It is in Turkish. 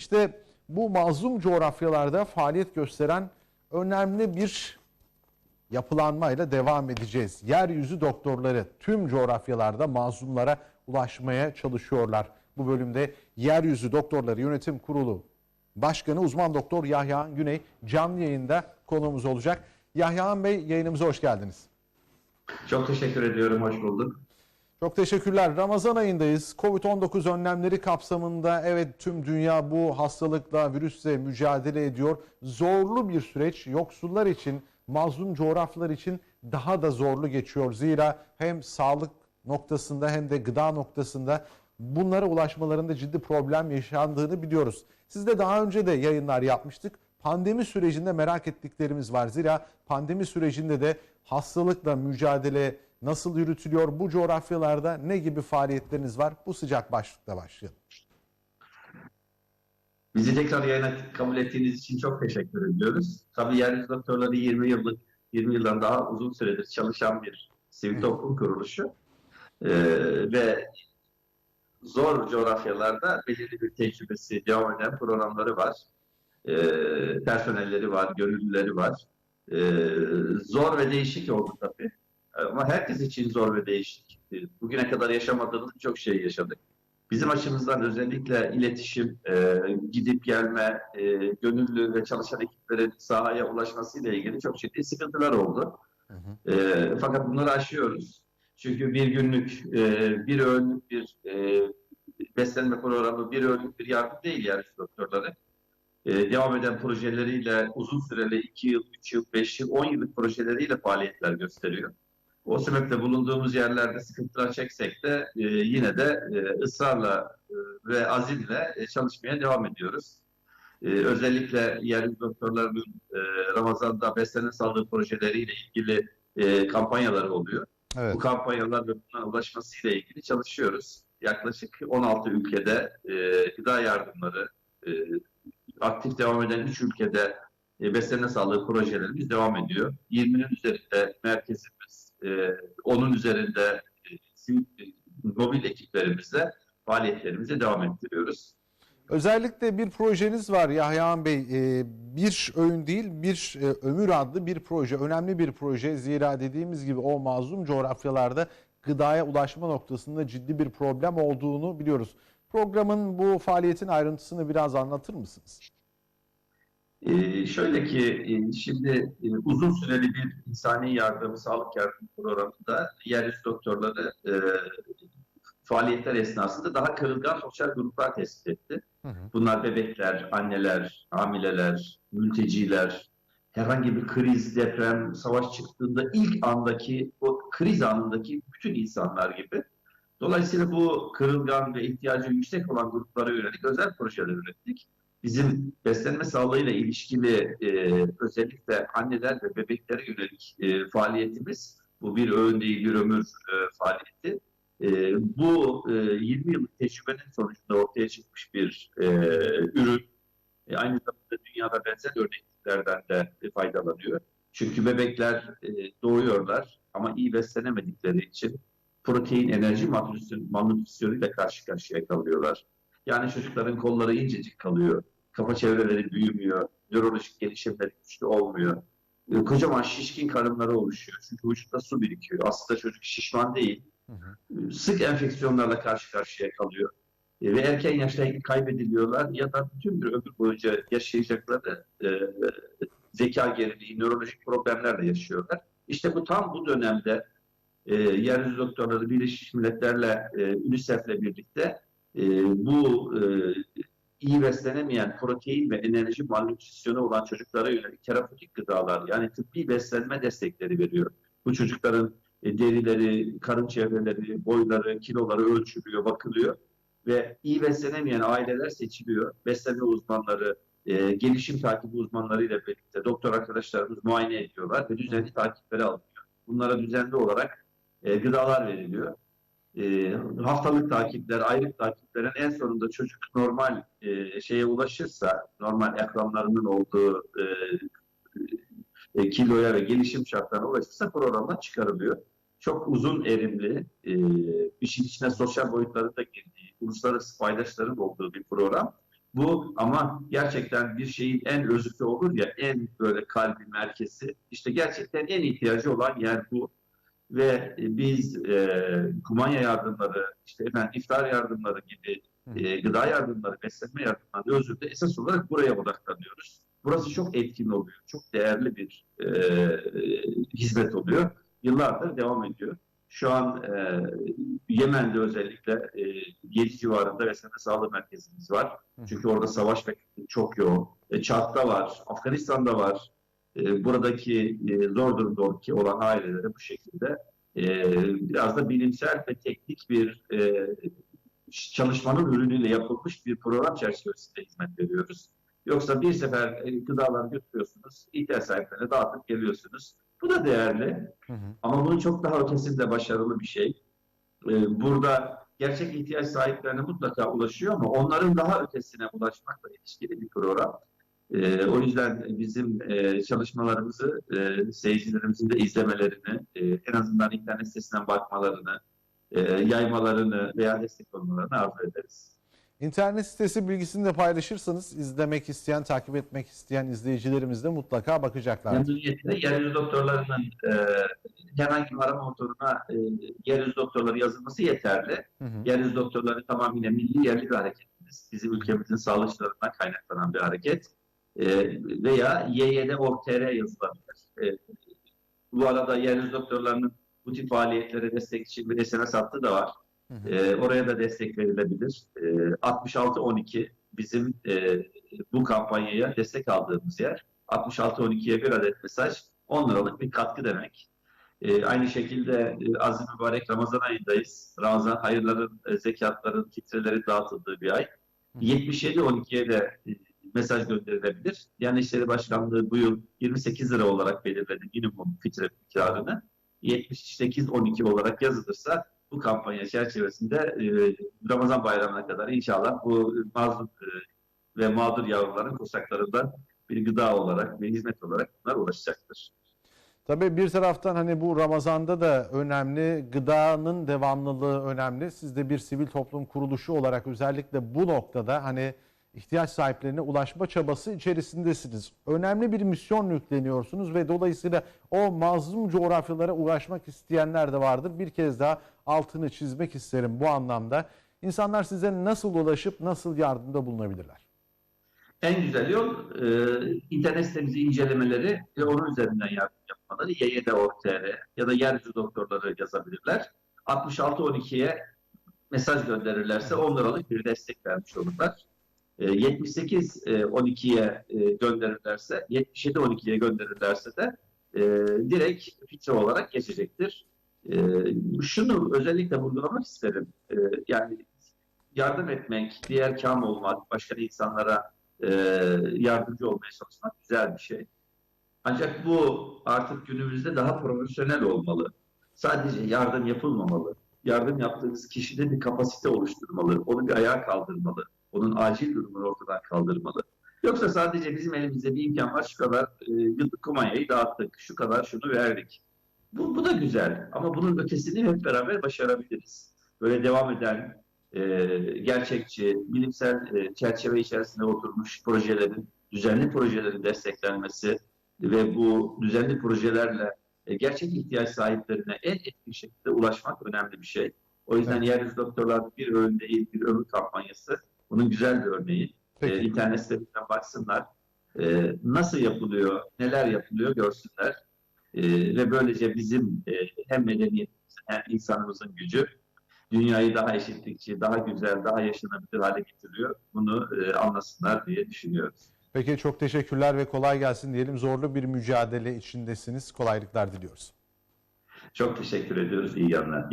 İşte bu mazlum coğrafyalarda faaliyet gösteren önemli bir yapılanmayla devam edeceğiz. Yeryüzü doktorları tüm coğrafyalarda mazlumlara ulaşmaya çalışıyorlar. Bu bölümde Yeryüzü Doktorları Yönetim Kurulu Başkanı uzman doktor Yahya Güney canlı yayında konuğumuz olacak. Yahya Bey yayınımıza hoş geldiniz. Çok teşekkür ediyorum, hoş bulduk. Çok teşekkürler. Ramazan ayındayız. Covid-19 önlemleri kapsamında evet tüm dünya bu hastalıkla, virüsle mücadele ediyor. Zorlu bir süreç yoksullar için, mazlum coğrafyalar için daha da zorlu geçiyor. Zira hem sağlık noktasında hem de gıda noktasında bunlara ulaşmalarında ciddi problem yaşandığını biliyoruz. Siz de daha önce de yayınlar yapmıştık. Pandemi sürecinde merak ettiklerimiz var. Zira pandemi sürecinde de hastalıkla mücadele nasıl yürütülüyor? Bu coğrafyalarda ne gibi faaliyetleriniz var? Bu sıcak başlıkla başlayalım. Bizi tekrar yayına kabul ettiğiniz için çok teşekkür ediyoruz. Tabii Yeryüzü Doktorları 20 yıllık, 20 yıldan daha uzun süredir çalışan bir sivil toplum kuruluşu. Ee, ve zor coğrafyalarda belirli bir tecrübesi devam eden programları var. Ee, personelleri var, gönüllüleri var. Ee, zor ve değişik oldu tabii. Ama herkes için zor ve değişik. Bugüne kadar yaşamadığımız birçok şey yaşadık. Bizim açımızdan özellikle iletişim, e, gidip gelme, e, gönüllü ve çalışan ekiplerin sahaya ulaşmasıyla ilgili çok ciddi sıkıntılar oldu. Hı hı. E, fakat bunları aşıyoruz. Çünkü bir günlük, e, bir öğünlük bir e, beslenme programı, bir öğünlük bir yardım değil yani doktorları. E, devam eden projeleriyle uzun süreli 2 yıl, 3 yıl, 5 yıl, 10 yıllık projeleriyle faaliyetler gösteriyor. O sebeple bulunduğumuz yerlerde sıkıntılar çeksek de e, yine de e, ısrarla e, ve azimle e, çalışmaya devam ediyoruz. E, özellikle yeryüzü doktorlarının e, Ramazan'da beslenen sağlığı projeleriyle ilgili e, kampanyaları oluyor. Evet. Bu kampanyalar ve bunlara ulaşmasıyla ilgili çalışıyoruz. Yaklaşık 16 ülkede e, gıda yardımları, e, aktif devam eden 3 ülkede e, besleme sağlığı projelerimiz devam ediyor. 20'nin üzerinde merkezimiz, e, onun üzerinde e, sivil, e, mobil ekiplerimizle faaliyetlerimize devam ettiriyoruz. Özellikle bir projeniz var Yahya Bey. Ee, bir öğün değil bir e, ömür adlı bir proje. Önemli bir proje. Zira dediğimiz gibi o mazlum coğrafyalarda gıdaya ulaşma noktasında ciddi bir problem olduğunu biliyoruz. Programın bu faaliyetin ayrıntısını biraz anlatır mısınız? Ee, şöyle ki e, şimdi e, uzun süreli bir insani yardım, sağlık yardım programında yeryüzü doktorları e, faaliyetler esnasında daha kırılgan sosyal gruplar tespit etti. Hı hı. Bunlar bebekler, anneler, hamileler, mülteciler, herhangi bir kriz, deprem, savaş çıktığında ilk andaki o kriz anındaki bütün insanlar gibi. Dolayısıyla bu kırılgan ve ihtiyacı yüksek olan gruplara yönelik özel projeler ürettik. Bizim beslenme sağlığıyla ilişkili e, özellikle anneler ve bebeklere yönelik e, faaliyetimiz, bu bir öğün değil bir ömür e, faaliyeti. E, bu e, 20 yıllık tecrübenin sonucunda ortaya çıkmış bir e, ürün. E, aynı zamanda dünyada benzer örneklerden de e, faydalanıyor. Çünkü bebekler e, doğuyorlar ama iyi beslenemedikleri için protein enerji malnütrisyonuyla karşı karşıya kalıyorlar. Yani çocukların kolları incecik kalıyor, kafa çevreleri büyümüyor, nörolojik gelişimleri güçlü olmuyor. E, Kocaman şişkin karınları oluşuyor. Çünkü vücutta su birikiyor. Aslında çocuk şişman değil, Hı hı. sık enfeksiyonlarla karşı karşıya kalıyor. E, ve erken yaşta kaybediliyorlar ya da bütün bir ömür boyunca yaşayacakları e, zeka geriliği, nörolojik problemlerle yaşıyorlar. İşte bu tam bu dönemde e, yeryüzü doktorları Birleşmiş Milletler'le, e, UNICEF'le birlikte e, bu e, iyi beslenemeyen protein ve enerji malnütrisyonu olan çocuklara yönelik terapötik gıdalar yani tıbbi beslenme destekleri veriyor. Bu çocukların e, derileri, karın çevreleri, boyları, kiloları ölçülüyor, bakılıyor ve iyi beslenemeyen aileler seçiliyor. Beslenme uzmanları, e, gelişim takibi uzmanlarıyla birlikte doktor arkadaşlarımız muayene ediyorlar ve düzenli takipleri alınıyor. Bunlara düzenli olarak e, gıdalar veriliyor. E, haftalık takipler, aylık takiplerin en sonunda çocuk normal e, şeye ulaşırsa, normal ekranlarının olduğu e, e, kiloya ve gelişim şartlarına ulaşırsa programdan çıkarılıyor. Çok uzun erimli, e, işin içine sosyal boyutların da girdiği, uluslararası paydaşların olduğu bir program. Bu ama gerçekten bir şeyin en özüsü olur ya, en böyle kalbi merkezi. İşte gerçekten en ihtiyacı olan yer bu. Ve biz e, kumanya yardımları, işte efendim iftar yardımları gibi e, gıda yardımları, beslenme yardımları özünde esas olarak buraya odaklanıyoruz. Burası çok etkin oluyor. Çok değerli bir e, hizmet oluyor. Yıllardır devam ediyor. Şu an e, Yemen'de özellikle e, 7 civarında beslenme sağlığı merkezimiz var. Çünkü orada savaş çok yoğun. E, Çad'da var, Afganistan'da var. E, buradaki e, zor durumda olan ailelere bu şekilde e, biraz da bilimsel ve teknik bir e, çalışmanın ürünüyle yapılmış bir program çerçevesinde hizmet veriyoruz. Yoksa bir sefer e, gıdaları götürüyorsunuz, ihtiyaç sahiplerine dağıtıp geliyorsunuz. Bu da değerli Hı hı. ama bunun çok daha ötesinde başarılı bir şey. E, Burada gerçek ihtiyaç sahiplerine mutlaka ulaşıyor ama onların daha ötesine ulaşmakla ilişkili bir program. E, o yüzden bizim e, çalışmalarımızı e, seyircilerimizin de izlemelerini, e, en azından internet sitesinden bakmalarını, e, yaymalarını veya destek olmalarını arzu ederiz. İnternet sitesi bilgisini de paylaşırsanız izlemek isteyen, takip etmek isteyen izleyicilerimiz de mutlaka bakacaklar. Memnuniyetle yeryüzü doktorlarının e, herhangi bir arama motoruna e, yeryüzü doktorları yazılması yeterli. Hı hı. Yeryüzü doktorları tamamıyla milli yerli bir hareketimiz. Bizim ülkemizin sağlıkçılarından kaynaklanan bir hareket. E, veya YYD.org.tr yazılabilir. E, bu arada yeryüzü doktorlarının bu tip faaliyetlere destek için bir SMS hattı da var. Hı hı. E, oraya da destek verilebilir. E, 6612 bizim e, bu kampanyaya destek aldığımız yer. 6612'ye bir adet mesaj 10 liralık bir katkı demek. E, aynı şekilde e, aziz mübarek Ramazan ayındayız. Ramazan hayırların, e, zekatların, fitrelerin dağıtıldığı bir ay. 77-12'ye de e, mesaj gönderilebilir. Yani İşleri Başkanlığı bu yıl 28 lira olarak belirledi minimum fitre miktarını. 78-12 olarak yazılırsa bu kampanya çerçevesinde e, Ramazan bayramına kadar inşallah bu mazlum e, ve mağdur yavruların kursaklarından bir gıda olarak, bir hizmet olarak bunlar ulaşacaktır. Tabii bir taraftan hani bu Ramazan'da da önemli, gıdanın devamlılığı önemli. Siz de bir sivil toplum kuruluşu olarak özellikle bu noktada hani ihtiyaç sahiplerine ulaşma çabası içerisindesiniz. Önemli bir misyon yükleniyorsunuz ve dolayısıyla o mazlum coğrafyalara ulaşmak isteyenler de vardır. Bir kez daha altını çizmek isterim bu anlamda. İnsanlar size nasıl ulaşıp nasıl yardımda bulunabilirler? En güzel yol e, internet sitemizi incelemeleri ve onun üzerinden yardım yapmaları. YYD.org.tr ya da yeryüzü doktorları yazabilirler. 6612'ye mesaj gönderirlerse 10 liralık bir destek vermiş olurlar. E, 78-12'ye e, gönderirlerse, 77-12'ye gönderirlerse de e, direkt fitre olarak geçecektir. E, şunu özellikle vurgulamak isterim. E, yani yardım etmek, diğer kam olmak, başka insanlara e, yardımcı olmaya çalışmak güzel bir şey. Ancak bu artık günümüzde daha profesyonel olmalı. Sadece yardım yapılmamalı. Yardım yaptığınız kişide bir kapasite oluşturmalı. Onu bir ayağa kaldırmalı. Onun acil durumunu ortadan kaldırmalı. Yoksa sadece bizim elimizde bir imkan var. Şu kadar e, yıllık kumanyayı dağıttık. Şu kadar şunu verdik. Bu, bu da güzel. Ama bunun ötesini hep beraber başarabiliriz. Böyle devam eden e, gerçekçi, bilimsel e, çerçeve içerisinde oturmuş projelerin, düzenli projelerin desteklenmesi ve bu düzenli projelerle e, gerçek ihtiyaç sahiplerine en etkin şekilde ulaşmak önemli bir şey. O yüzden Evet. Yeryüzü Doktorlar bir öğün değil, bir ömür kampanyası. Bunun güzel bir örneği. Peki. E, internet sitesinden baksınlar. E, nasıl yapılıyor, neler yapılıyor görsünler. E, ve böylece bizim e, hem medeniyetimizin hem insanımızın gücü dünyayı daha eşitlikçi, daha güzel, daha yaşanabilir hale getiriyor. Bunu e, anlasınlar diye düşünüyoruz. Peki çok teşekkürler ve kolay gelsin diyelim. Zorlu bir mücadele içindesiniz. Kolaylıklar diliyoruz. Çok teşekkür ediyoruz. İyi yanlar.